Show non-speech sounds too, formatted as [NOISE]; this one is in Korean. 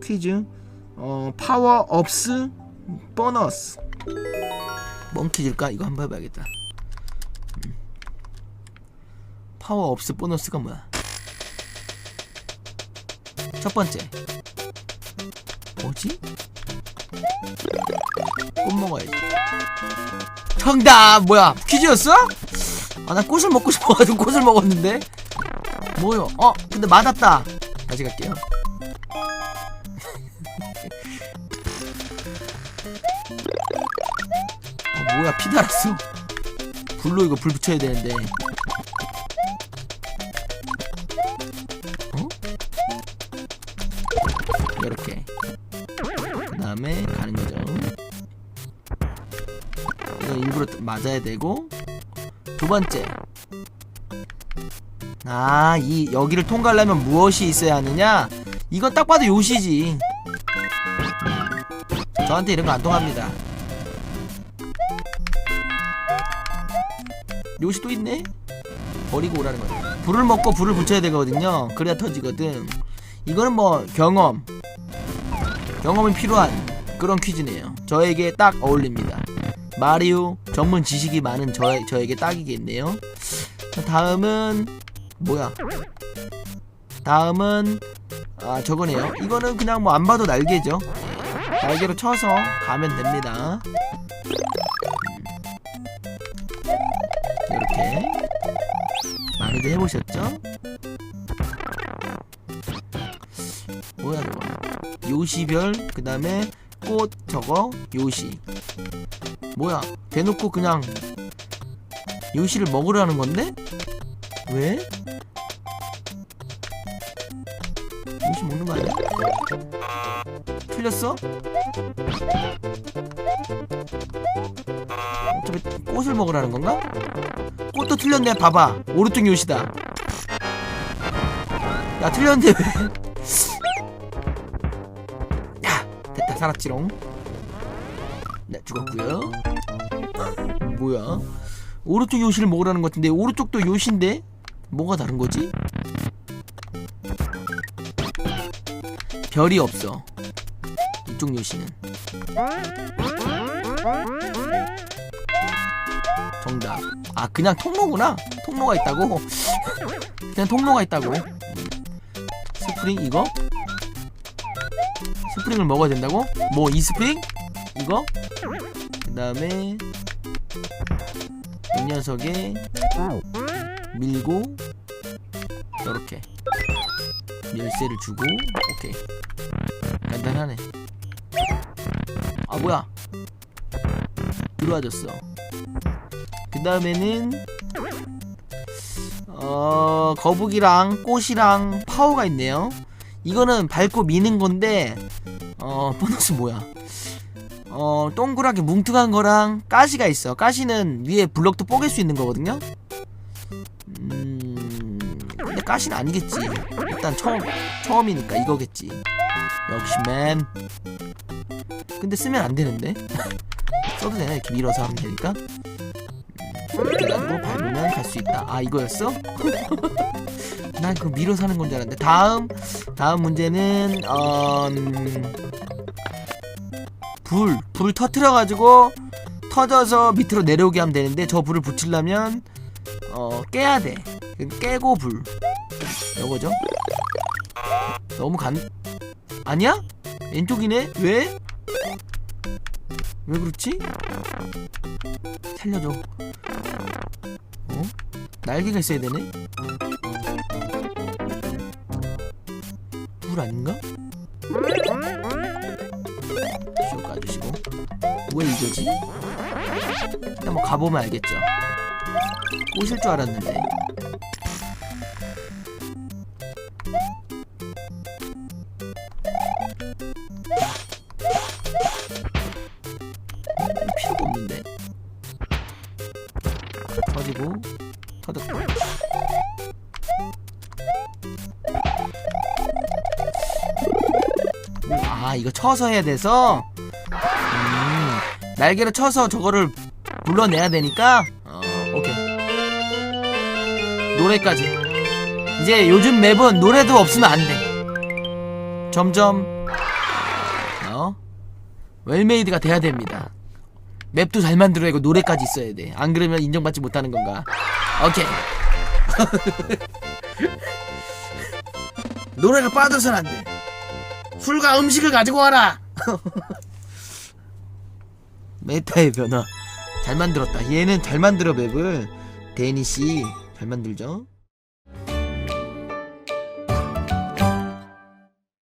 퀴즈 어 파워 업스 보너스 뭔 퀴즈일까? 이거 한번 해봐야겠다 음. 파워 업스 보너스가 뭐야? 첫 번째 뭐지? 꽃 먹어야지 정답 뭐야 퀴즈였어? 아 나 꽃을 먹고 싶어가지고 꽃을 먹었는데 뭐요? 어 근데 맞았다 다시 갈게요 어, 뭐야 피 달았어? 불로 이거 불 붙여야 되는데. 어? 이렇게. 그 다음에 가는 거죠. 이거 일부러 맞아야 되고. 두 번째. 아 이 여기를 통과하려면 무엇이 있어야 하느냐? 이건 딱 봐도 요시지 저한테 이런 거 안 통합니다. 요시 또 있네? 버리고 오라는 거야 불을 먹고 불을 붙여야 되거든요. 그래야 터지거든. 이거는 뭐 경험. 경험이 필요한 그런 퀴즈네요. 저에게 딱 어울립니다. 마리오 전문 지식이 많은 저, 저에게 딱이겠네요. 자, 다음은 뭐야? 다음은 아 저거네요. 이거는 그냥 뭐 안 봐도 날개죠 날개로 쳐서 가면 됩니다 이렇게 많이들 해보셨죠? 뭐야 저거 요시별 그 다음에 꽃 저거 요시 뭐야 대놓고 그냥 요시를 먹으라는 건데? 왜? 요시 먹는 거 아니야? 틀렸어? 어차피 꽃을 먹으라는 건가? 꽃도 틀렸네 봐봐. 오른쪽 요시다. 야 틀렸는데 왜? [LAUGHS] 야, 됐다 살았지롱. 네 죽었고요. 뭐야? 오른쪽 요시를 먹으라는 것 같은데 오른쪽도 요시인데 뭐가 다른 거지? 별이 없어 이쪽 요시는? 정답. 아 그냥 통로구나? 통로가 있다고? [LAUGHS] 그냥 통로가 있다고? 스프링 이거? 스프링을 먹어야 된다고? 뭐 이 스프링? 이거? 그 다음에 이 녀석에 밀고 이렇게 열쇠를 주고 오케이. 간단하네. 아 뭐야? 들어와졌어. 그 다음에는 어 거북이랑 꽃이랑 파워가 있네요. 이거는 밟고 미는 건데 어 보너스 뭐야? 어 동그랗게 뭉툭한 거랑 가시가 있어. 가시는 위에 블럭도 뽀갤 수 있는 거거든요. 음 근데 가시는 아니겠지. 일단 처음 처음이니까 이거겠지. 역시 맨 근데 쓰면 안 되는데 써도 되나 이렇게 밀어서 하면 되니까 음, 놔두고 밟으면 갈 수 있다 아 이거였어? [LAUGHS] 난 그거 밀어서 하는 건 줄 알았는데 다음 다음 문제는 어... 음, 불, 불 터트려 가지고 터져서 밑으로 내려오게 하면 되는데 저 불을 붙이려면 어 깨야 돼. 깨고 불. 요거죠? 너무 간 아니야? 왼쪽이네? 왜? 왜 그렇지? 살려줘. 어? 날개가 있어야 되네? 불 아닌가? 쇼 까주시고 왜 이거지? 뭐 가보면 알겠죠 꼬실 줄 알았는데 터졌고 아 이거 쳐서 해야 돼서 음, 날개를 쳐서 저거를 불러내야 되니까 어, 오케이 노래까지 이제 요즘 맵은 노래도 없으면 안 돼 점점 돼요. 웰메이드가 돼야 됩니다. 맵도 잘 만들어야 되고 노래까지 있어야 돼. 안 그러면 인정받지 못하는 건가? 오케이. [LAUGHS] 노래가 빠져선 안 돼. 술과 음식을 가지고 와라. [LAUGHS] 메타의 변화. 잘 만들었다. 얘는 잘 만들어 맵을. 데니 씨 잘 만들죠.